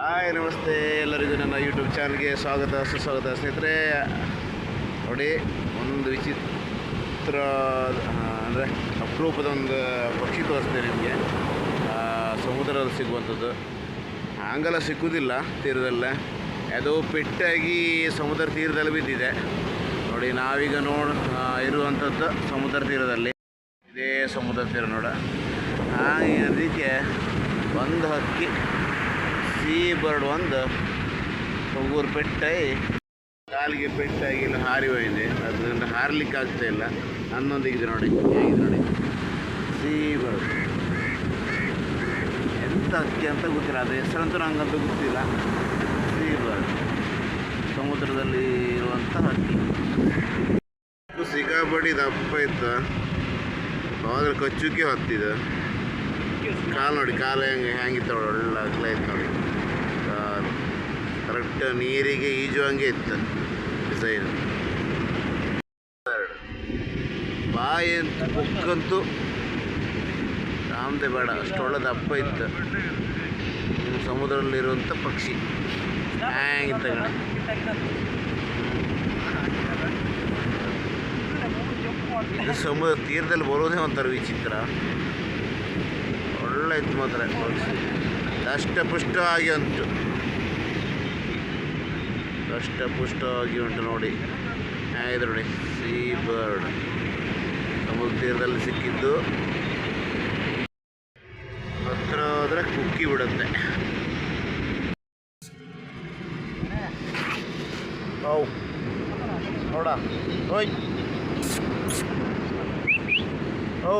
Hi, ನಮಸ್ತೆ ಎಲ್ಲರಿಗೂ ನನ್ನ ಯೂಟ್ಯೂಬ್ ಚಾನಲ್ಗೆ ಸ್ವಾಗತ, ಸುಸ್ವಾಗತ ಸ್ನೇಹಿತರೆ. ನೋಡಿ, ಒಂದು ವಿಚಿತ್ರ ಅಂದರೆ ಅಪರೂಪದ ಒಂದು ಪಕ್ಷಿ ತೋರಿಸ್ತೀನಿ ನಿಮಗೆ. ಸಮುದ್ರದಲ್ಲಿ ಸಿಗುವಂಥದ್ದು. ಹಂಗೆಲ್ಲ ಸಿಕ್ಕುವುದಿಲ್ಲ ತೀರದಲ್ಲೇ. ಅದು ಪೆಟ್ಟಾಗಿ ಸಮುದ್ರ ತೀರದಲ್ಲಿ ಬಿದ್ದಿದೆ. ನೋಡಿ, ನಾವೀಗ ನೋಡ್ ಇರುವಂಥದ್ದು ಸಮುದ್ರ ತೀರದಲ್ಲಿ. ಇದೇ ಸಮುದ್ರ ತೀರ ನೋಡ. ಹಾಗೆ ಅದಕ್ಕೆ ಒಂದು ಹಕ್ಕಿ. ಸೀ ಬರ್ಡ್ ಒಂದು ಉಗುರು ಪೆಟ್ಟಾಗಿ ಕಾಲಿಗೆ ಪೆಟ್ಟಾಗಿ ಇಲ್ಲಿ ಹಾರಿ ಹೋಗಿದೆ ಅದರಿಂದ ಹಾರ್ಲಿಕ್ಕೆ ಆಗ್ತಾ ಇಲ್ಲ ಹನ್ನೊಂದಿಗಿದೆ ನೋಡಿ. ಹೇಗಿದೆ ನೋಡಿ? ಸೀ ಬರ್ಡ್ ಎಂತ ಹಕ್ಕಿ ಅಂತ ಗೊತ್ತಿಲ್ಲ. ಅದು ಹೆಸರಂತೂ ನಂಗಂತೂ ಗೊತ್ತಿಲ್ಲ. ಸೀ ಬರ್ಡ್ ಸಮುದ್ರದಲ್ಲಿ ಇರುವಂಥ ಹಕ್ಕಿ ಸಿಕ್ಕಾಪಟ್ಟಿ ದಪ್ಪ ಇತ್ತು. ಅವಾಗ ಕಚ್ಚುಕ್ಕೆ ಹೊತ್ತಿದ. ಕಾಲು ನೋಡಿ, ಕಾಲು ಹೆಂಗೆ, ಹೆಂಗಿತ್ತು ನೋಡಿ ಒಳ್ಳೆ ಅಗ್ಲೈತೆ ನೋಡಿ. ಕರೆಕ್ಟ್ ನೀರಿಗೆ ಈಜುವಂಗೆ ಇತ್ತು. ಡಿಸೈನ್ ಬಾಯಿ ಅಂತ ಬುಕ್ಕಂತೂ ರಾಮದೇ ಬೇಡ ಅಷ್ಟೊಳ್ಳೆ ದಪ್ಪ ಇತ್ತು. ಸಮುದ್ರದಲ್ಲಿರುವಂಥ ಪಕ್ಷಿ. ಹ್ಯಾಂಗಿತ್ತ ಕಣ. ಇದು ಸಮುದ್ರ ತೀರದಲ್ಲಿ ಬರೋದೇ ಒಂಥರ ವಿಚಿತ್ರ. ಒಳ್ಳೆ ಇತ್ತು ಮಾತ್ರ. ಪಕ್ಷಿ ದಷ್ಟಪುಷ್ಟವಾಗಿ ಉಂಟು ದಷ್ಟಪುಷ್ಟವಾಗಿ ಉಂಟು ನೋಡಿ. ಹೇಗಿದೆ ನೋಡಿ ಸೀ ಬರ್ಡ್ ಸಮುದ್ರ ತೀರದಲ್ಲಿ ಸಿಕ್ಕಿದ್ದು. ಹತ್ರ ಹೋದ್ರೆ ಕುಕ್ಕಿ ಬಿಡುತ್ತೆ. ಹೌ ನೋಡ ಓಯ್ ಹೌ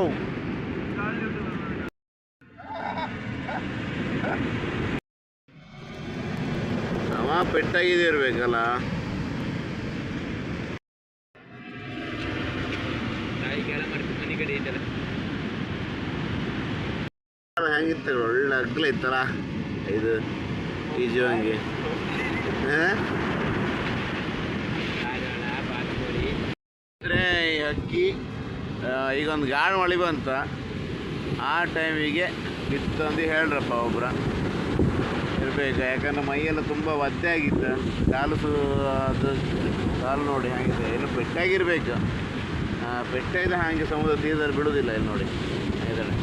ಪೆಟ್ಟಾಗಿದೆ ಇರ್ಬೇಕಲ್ಲ ಹೆಂಗಿತ್ತ ಒಳ್ಳೆ ಅಗ್ಲ ಇತ್ತಲ್ಲ? ಇದು ಈಜುವಂಗೆ ಅಂದರೆ ಈ ಹಕ್ಕಿ ಆ, ಈಗ ಒಂದು ಗಾಳಿ ಮಳೆ ಬಂತ. ಆ ಟೈಮಿಗೆ ಬಿತ್ತಂದು ಹೇಳ್ರಪ್ಪ ಒಬ್ರ. ಇರಬೇಕು ಯಾಕಂದ್ರೆ ಮೈಯೆಲ್ಲ ತುಂಬ ಒದ್ದೆ ಆಗಿತ್ತು. ಕಾಲು ಅದು, ಕಾಲು ನೋಡಿ ಹಾಗಿದೆ. ಇನ್ನು ಪೆಟ್ಟಾಗಿರ್ಬೇಕು ಪೆಟ್ಟಾಗಿದೆ ಹಾಗೆ ಸಮುದ್ರ ತೀರದಲ್ಲಿ ಬಿಡೋದಿಲ್ಲ ಇಲ್ಲಿ ನೋಡಿ. ಇದ್ದಾಳೆ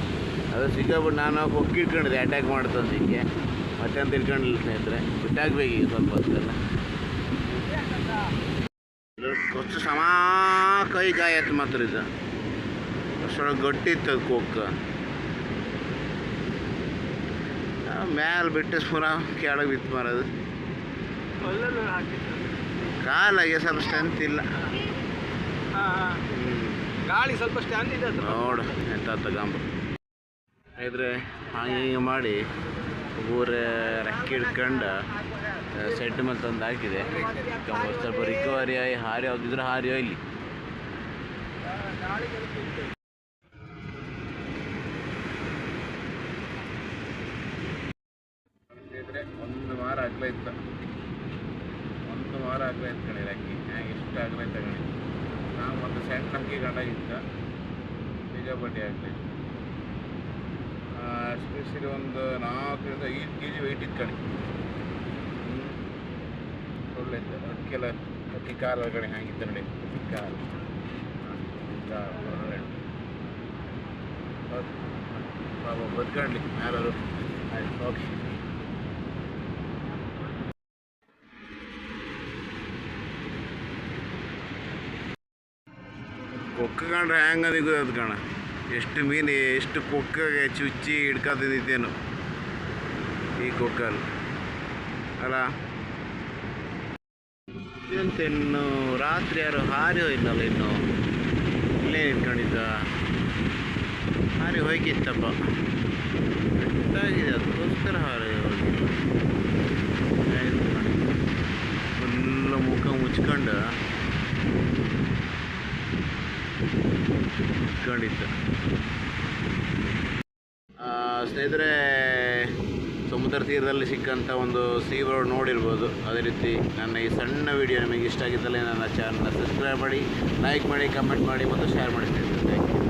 ಅದು ಸಿಕ್ಕಾಬಿಟ್ಟು ನಾನು ಕೊಕ್ಕಿ ಇಟ್ಕೊಂಡಿದ್ದೆ ಅಟ್ಯಾಕ್ ಮಾಡ್ತಂದಿಕ್ಕೆ ಮತ್ತೆ ಅಂತ ಇಟ್ಕೊಂಡಿಲ್ಲ ಸ್ನೇಹಿತರೆ, ಬಿಟ್ಟಾಗಬೇಕು ಈಗ ಸ್ವಲ್ಪ ಹೊತ್ತೆಲ್ಲ. ಕೊಚ್ಚು ಸಮ ಕೈ ಗಾಯ ಮಾತ್ರ ಇದು. ಅಷ್ಟೊಳಗೆ ಗಟ್ಟಿತ್ತು ಅದು ಕೊಕ್ಕ ಮ್ಯಾಲೆ ಬಿಟ್ಟು ಪುರ ಕೆಳಗೆ ಬಿತ್ತು ಮಾರದು. ಕಾಲಾಗೆ ಸ್ವಲ್ಪ ಸ್ಟ್ರೆಂತ್ ಇಲ್ಲ. ಗಾಳಿ ಸ್ವಲ್ಪ ಸ್ಟ್ಯಾಂಡ್ ಇದೆ ನೋಡು ಎಂತ ತಗೊಂಬ ಇದ್ರೆ ಹಂಗೆ ಹಿಂಗೆ ಮಾಡಿ ಊರೆ ರೆಕ್ಕೆ ಹಿಡ್ಕೊಂಡು ಸೆಡ್ ಮೇಲೆ ತಂದು ಹಾಕಿದೆ. ಸ್ವಲ್ಪ ರಿಕವರಿ ಆಗಿ ಹಾರಿ ಹೋಗಿದ್ರೆ ಹಾರಿ ಇಲ್ಲಿ. ಒಂದು ವಾರ ಆಗ್ಲೇ ಇತ್ತು ಒಂದು ವಾರ ಆಗ್ಲೇ ಇತ್ತು ಕಣಿ ಅಕ್ಕಿ ಹ್ಯಾಂಗೆ ಇಷ್ಟ ಆಗ್ಲೇ ತಗೊಳ್ಳಿ ನಾವು ಒಂದು ಸಣ್ಣ ಅಕ್ಕಿ ಗಂಡ ಇತ್ತ ಬಡ್ಡಿ ಆಗ್ಲೇ ಎಸ್ಪೆಷಲಿ ಒಂದು ನಾಲ್ಕರಿಂದ ಐದು ಕೆ ಜಿ ವೆಯ್ಟ್ ಇತ್ತು ಕಣಿ. ಒಳ್ಳೆ ಇತ್ತು. ಅಕ್ಕೆಲ್ಲ ಅಕ್ಕಿ ಕಾಲ ಕಣಿ ಹ್ಯಾಂಗಿತ್ತು ನೋಡಿ. ಅಕ್ಕಿ ಕಾಲು. ಪಾಪ ಬದುಕಂಡ್ಲಿ ಯಾರು ಆಯ್ತು, ಓಕೆ. ಕೊಕ್ಕ ಕಂಡ್ರೆ ಹೆಂಗೆ ನಿಗೋದು ಅದು ಕಣ? ಎಷ್ಟು ಮೀನು, ಎಷ್ಟು ಕೊಕ್ಕಗೆ ಚುಚ್ಚಿ ಹಿಡ್ಕೊತಿದ್ದೇನು ಈ ಕೊಕ್ಕಲ್ಲಿ. ಅಲ್ಲ? ಇನ್ನು ರಾತ್ರಿ ಯಾರು ಹಾರಿ ಹೋಯ್ತಲ್ಲ ಇನ್ನು? ಇಲ್ಲೇ ನಿಂತ್ಕೊಂಡಿದ್ದ? ಹಾರಿ ಹೋಯ್ಕಿತ್ತಪ್ಪ ಬೆಟ್ಟಾಗಿದೆ, ಅದಕ್ಕೋಸ್ಕರ ಹಾರಿ ಹೋಗಿಲ್ಲ ಫುಲ್ಲು ಮುಖ ಮುಚ್ಕೊಂಡು ಇಟ್ಕೊಂಡಿತ್ತು ಆ, ಸ್ನೇಹಿತರೆ ಸಮುದ್ರ ತೀರದಲ್ಲಿ ಸಿಕ್ಕಂಥ ಒಂದು ಸೀ ರೋಡ್ ನೋಡಿರ್ಬೋದು. ಅದೇ ರೀತಿ ನನ್ನ ಈ ಸಣ್ಣ ವಿಡಿಯೋ ನಿಮಗೆ ಇಷ್ಟ ಆಗಿದ್ದಲ್ಲೇ ನನ್ನ ಚಾನಲ್ನ ಸಬ್ಸ್ಕ್ರೈಬ್ ಮಾಡಿ ಲೈಕ್ ಮಾಡಿ ಕಮೆಂಟ್ ಮಾಡಿ ಮತ್ತು ಶೇರ್ ಮಾಡಿ ಸ್ನೇಹಿತರೆ. Thank you